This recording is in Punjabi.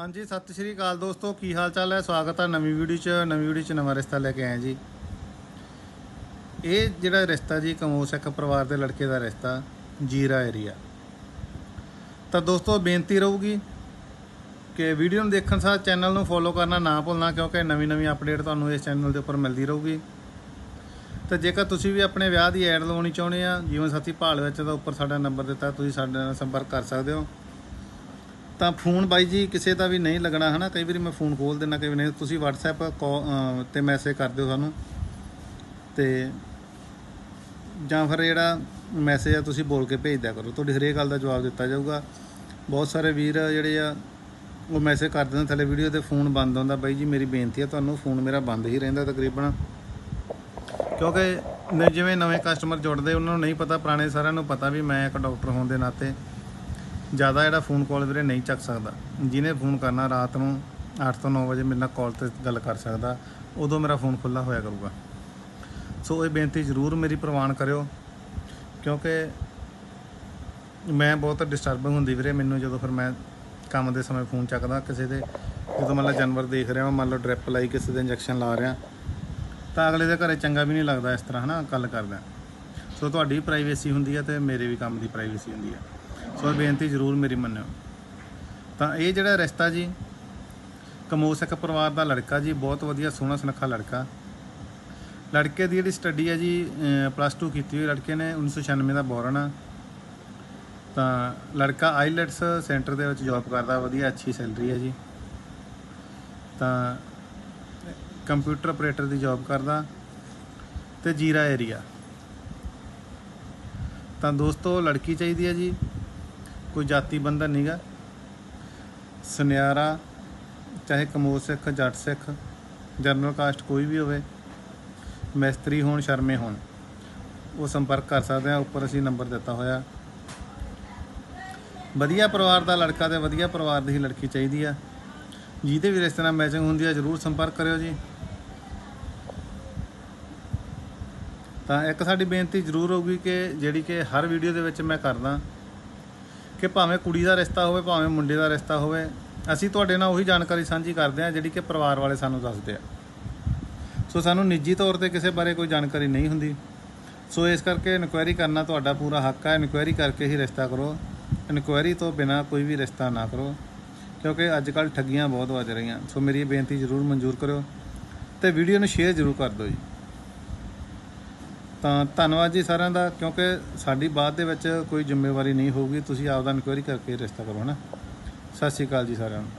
ਹਾਂਜੀ, ਸਤਿ ਸ਼੍ਰੀ ਅਕਾਲ ਦੋਸਤੋ, ਕੀ ਹਾਲ ਚਾਲ ਹੈ? ਸਵਾਗਤ ਹੈ ਨਵੀਂ ਵੀਡੀਓ 'ਚ, ਨਵੀਂ ਵੀਡੀਓ 'ਚ ਨਵਾਂ ਰਿਸ਼ਤਾ ਲੈ ਕੇ ਆਏ ਜੀ। ਇਹ ਜਿਹੜਾ ਰਿਸ਼ਤਾ ਜੀ ਕਮੋ ਸਿੱਖ ਪਰਿਵਾਰ ਦੇ ਲੜਕੇ ਦਾ ਰਿਸ਼ਤਾ, ਜੀਰਾ ਏਰੀਆ। ਤਾਂ ਦੋਸਤੋ, ਬੇਨਤੀ ਰਹੂਗੀ ਕਿ ਵੀਡੀਓ ਨੂੰ ਦੇਖਣ ਸਾਰ ਚੈਨਲ ਨੂੰ ਫੋਲੋ ਕਰਨਾ ਨਾ ਭੁੱਲਣਾ, ਕਿਉਂਕਿ ਨਵੀਂ ਨਵੀਂ ਅਪਡੇਟ ਤੁਹਾਨੂੰ ਇਸ ਚੈਨਲ ਦੇ ਉੱਪਰ ਮਿਲਦੀ ਰਹੂਗੀ। ਤਾਂ ਜੇਕਰ ਤੁਸੀਂ ਵੀ ਆਪਣੇ ਵਿਆਹ ਦੀ ਐਡ ਲਵਾਉਣੀ ਚਾਹੁੰਦੇ ਆ, ਜੀਵਨ ਸਾਥੀ ਭਾਲ ਵਿੱਚ ਤਾਂ ਉੱਪਰ ਸਾਡਾ ਨੰਬਰ ਦਿੱਤਾ, ਤੁਸੀਂ ਸਾਡੇ ਨਾਲ ਸੰਪਰਕ ਕਰ ਸਕਦੇ ਹੋ। ਤਾਂ ਫੋਨ ਬਾਈ ਜੀ ਕਿਸੇ ਦਾ ਵੀ ਨਹੀਂ ਲੱਗਣਾ ਹਨਾ ਕਈ ਵਾਰੀ ਮੈਂ ਫੋਨ ਖੋਲ ਦਿੰਦਾ ਕਈ ਵਾਰੀ ਨਹੀਂ। ਤੁਸੀਂ WhatsApp call, ਤੇ ਮੈਸੇਜ ਕਰ ਦਿਓ ਸਾਨੂੰ। ਤੇ ਜਾਂ ਫਿਰ ਜਿਹੜਾ ਮੈਸੇਜ ਆ ਤੁਸੀਂ ਬੋਲ ਕੇ ਭੇਜ ਦਿਆ ਕਰੋ। ਤੁਹਾਡੀ ਹਰੇਕ ਗੱਲ ਦਾ ਜਵਾਬ ਦਿੱਤਾ ਜਾਊਗਾ। ਬਹੁਤ ਸਾਰੇ ਵੀਰ ਜਿਹੜੇ ਆ ਉਹ ਮੈਸੇਜ ਕਰ ਦਿੰਦੇ ਥੱਲੇ ਵੀਡੀਓ ਤੇ ਫੋਨ ਬੰਦ ਹੁੰਦਾ। ਬਾਈ ਜੀ ਮੇਰੀ ਬੇਨਤੀ ਆ ਤੁਹਾਨੂੰ ਫੋਨ ਮੇਰਾ ਬੰਦ ਹੀ ਰਹਿੰਦਾ ਤਕਰੀਬਨ। ਕਿਉਂਕਿ ਜਿਵੇਂ ਨਵੇਂ ਕਸਟਮਰ ਜੁੜਦੇ ਉਹਨਾਂ ਨੂੰ ਨਹੀਂ ਪਤਾ ਪੁਰਾਣੇ ਸਾਰਿਆਂ ਨੂੰ ਪਤਾ ਵੀ ਮੈਂ ਇੱਕ ਡਾਕਟਰ ਹੋਣ ਦੇ ਨਾਤੇ। ਜ਼ਿਆਦਾ ਜਿਹੜਾ ਫੋਨ ਕਾਲ ਵੀਰੇ ਨਹੀਂ ਚੱਕ ਸਕਦਾ। ਜਿਹਨੇ ਫੋਨ ਕਰਨਾ ਰਾਤ ਨੂੰ 8 ਤੋਂ 9 ਵਜੇ ਮੇਰੇ ਨਾਲ ਕਾਲ ਤੇ ਗੱਲ ਕਰ ਸਕਦਾ, ਉਦੋਂ ਮੇਰਾ ਫੋਨ ਖੁੱਲਾ ਹੋਇਆ ਕਰੂਗਾ। ਸੋ ਇਹ ਬੇਨਤੀ ਜ਼ਰੂਰ ਮੇਰੀ ਪ੍ਰਵਾਨ ਕਰਿਓ, ਕਿਉਂਕਿ ਮੈਂ ਬਹੁਤ ਡਿਸਟਰਬਿੰਗ ਹੁੰਦੀ ਵੀਰੇ ਮੈਨੂੰ ਜਦੋਂ ਫਿਰ ਮੈਂ ਕੰਮ ਦੇ ਸਮੇਂ ਫੋਨ ਚੱਕਦਾ, ਕਿਸੇ ਦੇ ਜਦੋਂ ਮੰਨ ਲਓ ਜਾਨਵਰ ਦੇਖ ਰਿਹਾ ਮੰਨ ਲਓ ਡ੍ਰਿਪ ਲਾਈ, ਕਿਸੇ ਦੇ ਇੰਜੈਕਸ਼ਨ ਲਾ ਰਿਹਾ, ਤਾਂ ਅਗਲੇ ਦੇ ਘਰੇ ਚੰਗਾ ਵੀ ਨਹੀਂ ਲੱਗਦਾ ਇਸ ਤਰ੍ਹਾਂ ਹਨਾ, ਗੱਲ ਕਰਦਾ ਸੋ ਤੁਹਾਡੀ ਪ੍ਰਾਈਵੇਸੀ ਹੁੰਦੀ ਹੈ ਤੇ ਮੇਰੇ ਵੀ ਕੰਮ ਦੀ ਪ੍ਰਾਈਵੇਸੀ ਹੁੰਦੀ ਹੈ ਸੋ ਬੇਨਤੀ ਜ਼ਰੂਰ ਮੇਰੀ ਮੰਨਿਓ। ਤਾਂ ਇਹ ਜਿਹੜਾ ਰਿਸ਼ਤਾ ਜੀ ਕਮੋ ਪਰਿਵਾਰ ਦਾ ਲੜਕਾ ਜੀ, ਬਹੁਤ ਵਧੀਆ ਸੋਹਣਾ ਸੁਨੱਖਾ ਲੜਕਾ। ਲੜਕੇ ਦੀ ਜਿਹੜੀ ਸਟੱਡੀ ਹੈ ਜੀ ਪਲੱਸ 2 ਕੀਤੀ ਹੋਈ ਲੜਕੇ ਨੇ 1996 ਦਾ ਬੋਰਨ। ਆ ਤਾਂ ਲੜਕਾ ਆਈਲੈਟਸ ਸੈਂਟਰ ਦੇ ਵਿੱਚ ਜੌਬ ਕਰਦਾ, ਵਧੀਆ ਅੱਛੀ ਸੈਲਰੀ ਹੈ ਜੀ। ਤਾਂ ਕੰਪਿਊਟਰ ਆਪਰੇਟਰ ਦੀ ਜੌਬ ਕਰਦਾ ਤੇ ਜੀਰਾ ਏਰੀਆ ਤਾਂ ਦੋਸਤੋ, ਲੜਕੀ ਚਾਹੀਦੀ ਹੈ ਜੀ। ਕੋਈ ਜਾਤੀ ਬੰਧਨ ਨਹੀਂਗਾ ਸੁਨਿਆਰਾ, ਚਾਹੇ ਕਮੋ ਸਿੱਖ, ਜੱਟ ਸਿੱਖ, ਜਨਰਲ ਕਾਸਟ ਕੋਈ ਵੀ ਹੋਵੇ, ਮਿਸਤਰੀ ਹੋਣ, ਸ਼ਰਮੇ ਹੋਣ, ਉਹ ਸੰਪਰਕ ਕਰ ਸਕਦੇ ਆ। ਉੱਪਰ ਅਸੀਂ ਨੰਬਰ ਦਿੱਤਾ ਹੋਇਆ। ਵਧੀਆ ਪਰਿਵਾਰ ਦਾ ਲੜਕਾ ਤੇ ਵਧੀਆ ਪਰਿਵਾਰ ਦੀ ਹੀ ਲੜਕੀ ਚਾਹੀਦੀ ਆ। ਜਿਹਦੇ ਵੀ ਰਿਸ਼ਤੇ ਨਾਲ ਮੈਚਿੰਗ ਹੁੰਦੀ ਆ, ਜਰੂਰ ਸੰਪਰਕ ਕਰਿਓ ਜੀ। ਤਾਂ ਇੱਕ ਸਾਡੀ ਬੇਨਤੀ ਜ਼ਰੂਰ ਹੋਊਗੀ ਕਿ ਜਿਹੜੀ ਕਿ ਹਰ ਵੀਡੀਓ ਦੇ ਵਿੱਚ ਮੈਂ ਕਰਦਾ ਕਿ ਭਾਵੇਂ ਕੁੜੀ ਦਾ ਰਿਸ਼ਤਾ ਹੋਵੇ, ਭਾਵੇਂ ਮੁੰਡੇ ਦਾ ਰਿਸ਼ਤਾ ਹੋਵੇ, ਅਸੀਂ ਤੁਹਾਡੇ ਨਾਲ ਉਹੀ ਜਾਣਕਾਰੀ ਸਾਂਝੀ ਕਰਦੇ ਹਾਂ ਜਿਹੜੀ ਕਿ ਪਰਿਵਾਰ ਵਾਲੇ ਸਾਨੂੰ ਦੱਸਦੇ ਆ। ਸੋ ਸਾਨੂੰ ਨਿੱਜੀ ਤੌਰ ਤੇ ਕਿਸੇ ਬਾਰੇ ਕੋਈ ਜਾਣਕਾਰੀ ਨਹੀਂ ਹੁੰਦੀ। ਸੋ ਇਸ ਕਰਕੇ ਇਨਕੁਆਇਰੀ ਕਰਨਾ ਤੁਹਾਡਾ ਪੂਰਾ ਹੱਕ ਹੈ ਇਨਕੁਆਇਰੀ ਕਰਕੇ ਹੀ ਰਿਸ਼ਤਾ ਕਰੋ। ਇਨਕੁਆਇਰੀ ਤੋਂ ਬਿਨਾ ਕੋਈ ਵੀ ਰਿਸ਼ਤਾ ਨਾ ਕਰੋ। ਕਿਉਂਕਿ ਅੱਜ ਕੱਲ ਠੱਗੀਆਂ ਬਹੁਤ ਵੱਜ ਰਹੀਆਂ। ਸੋ ਮੇਰੀ ਇਹ ਬੇਨਤੀ ਜ਼ਰੂਰ ਮਨਜ਼ੂਰ ਕਰਿਓ ਤੇ ਵੀਡੀਓ ਨੂੰ ਸ਼ੇਅਰ ਜ਼ਰੂਰ ਕਰ ਦਿਓ ਜੀ। ਤਾਂ ਧੰਨਵਾਦ ਜੀ ਸਾਰਿਆਂ ਦਾ, ਕਿਉਂਕਿ ਸਾਡੀ ਬਾਤ ਦੇ ਵਿੱਚ ਕੋਈ ਜ਼ਿੰਮੇਵਾਰੀ ਨਹੀਂ ਹੋਊਗੀ। ਤੁਸੀਂ ਆਪਦਾ ਇਨਕੁਆਇਰੀ ਕਰਕੇ ਰਿਸ਼ਤਾ ਕਰੋ ਨਾ ਸਤਿ ਸ਼੍ਰੀ ਅਕਾਲ ਜੀ ਸਾਰਿਆਂ ਨੂੰ।